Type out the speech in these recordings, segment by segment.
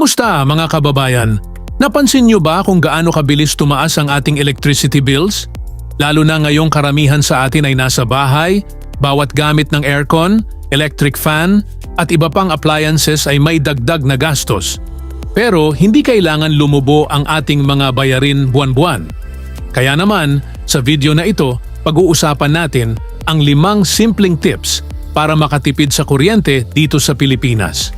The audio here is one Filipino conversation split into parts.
Kamusta mga kababayan? Napansin niyo ba kung gaano kabilis tumaas ang ating electricity bills? Lalo na ngayong karamihan sa atin ay nasa bahay, bawat gamit ng aircon, electric fan, at iba pang appliances ay may dagdag na gastos. Pero hindi kailangan lumubo ang ating mga bayarin buwan-buwan. Kaya naman, sa video na ito, pag-uusapan natin ang limang simpleng tips para makatipid sa kuryente dito sa Pilipinas.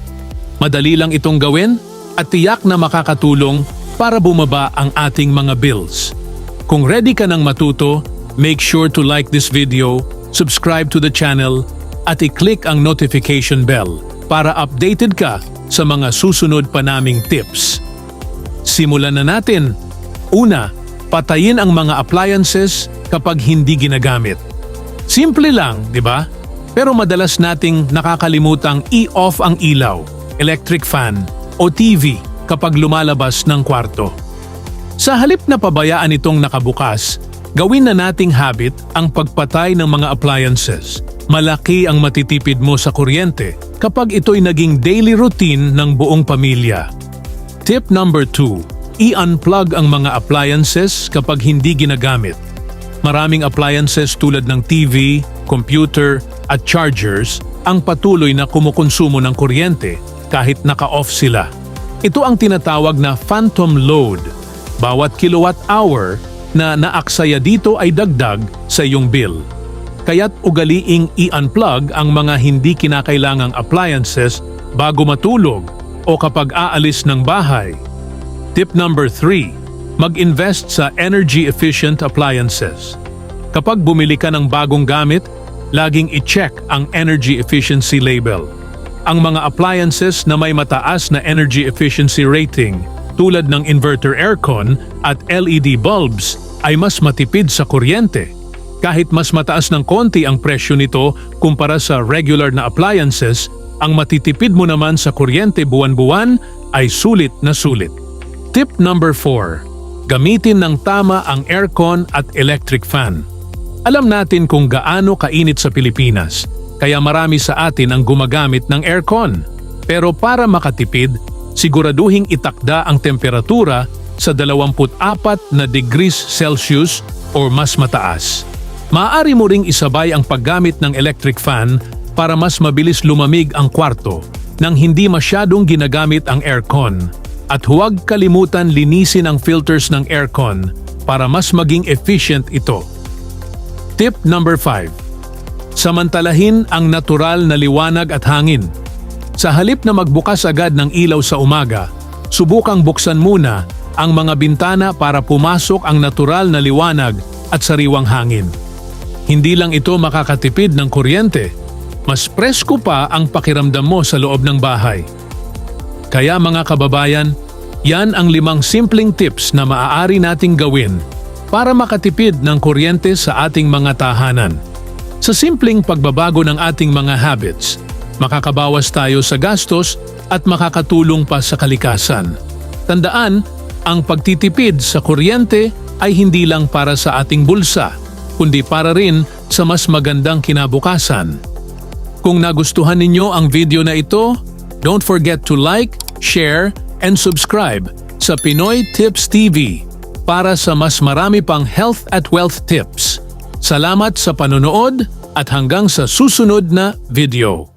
Madali lang itong gawin at tiyak na makakatulong para bumaba ang ating mga bills. Kung ready ka ng matuto, make sure to like this video, subscribe to the channel, at i-click ang notification bell para updated ka sa mga susunod pa naming tips. Simulan na natin. Una, patayin ang mga appliances kapag hindi ginagamit. Simple lang, di ba? Pero madalas nating nakakalimutang i-off ang ilaw, electric fan, o TV kapag lumalabas ng kwarto. Sa halip na pabayaan itong nakabukas, gawin na nating habit ang pagpatay ng mga appliances. Malaki ang matitipid mo sa kuryente kapag ito'y naging daily routine ng buong pamilya. Tip number 2. I-unplug ang mga appliances kapag hindi ginagamit. Maraming appliances tulad ng TV, computer, at chargers ang patuloy na kumukonsumo ng kuryente kahit naka-off sila. Ito ang tinatawag na phantom load. Bawat kilowatt hour na naaksaya dito ay dagdag sa iyong bill. Kaya't ugaliing i-unplug ang mga hindi kinakailangang appliances bago matulog o kapag aalis ng bahay. Tip number 3. Mag-invest sa energy-efficient appliances. Kapag bumili ka ng bagong gamit, laging i-check ang energy efficiency label. Ang mga appliances na may mataas na energy efficiency rating tulad ng inverter aircon at LED bulbs ay mas matipid sa kuryente. Kahit mas mataas ng konti ang presyo nito kumpara sa regular na appliances, ang matitipid mo naman sa kuryente buwan-buwan ay sulit na sulit. Tip number 4. Gamitin ng tama ang aircon at electric fan. Alam natin kung gaano kainit sa Pilipinas, kaya marami sa atin ang gumagamit ng aircon. Pero para makatipid, siguraduhing itakda ang temperatura sa 24 na degrees Celsius o mas mataas. Maaari mo ring isabay ang paggamit ng electric fan para mas mabilis lumamig ang kwarto nang hindi masyadong ginagamit ang aircon. At huwag kalimutan linisin ang filters ng aircon para mas maging efficient ito. Tip number 5. Samantalahin ang natural na liwanag at hangin. Sa halip na magbukas agad ng ilaw sa umaga, subukang buksan muna ang mga bintana para pumasok ang natural na liwanag at sariwang hangin. Hindi lang ito makakatipid ng kuryente, mas presko pa ang pakiramdam mo sa loob ng bahay. Kaya mga kababayan, yan ang limang simpleng tips na maaari nating gawin para makatipid ng kuryente sa ating mga tahanan. Sa simpleng pagbabago ng ating mga habits, makakabawas tayo sa gastos at makakatulong pa sa kalikasan. Tandaan, ang pagtitipid sa kuryente ay hindi lang para sa ating bulsa, kundi para rin sa mas magandang kinabukasan. Kung nagustuhan ninyo ang video na ito, don't forget to like, share, and subscribe sa Pinoy Tips TV para sa mas marami pang health at wealth tips. Salamat sa panonood at hanggang sa susunod na video.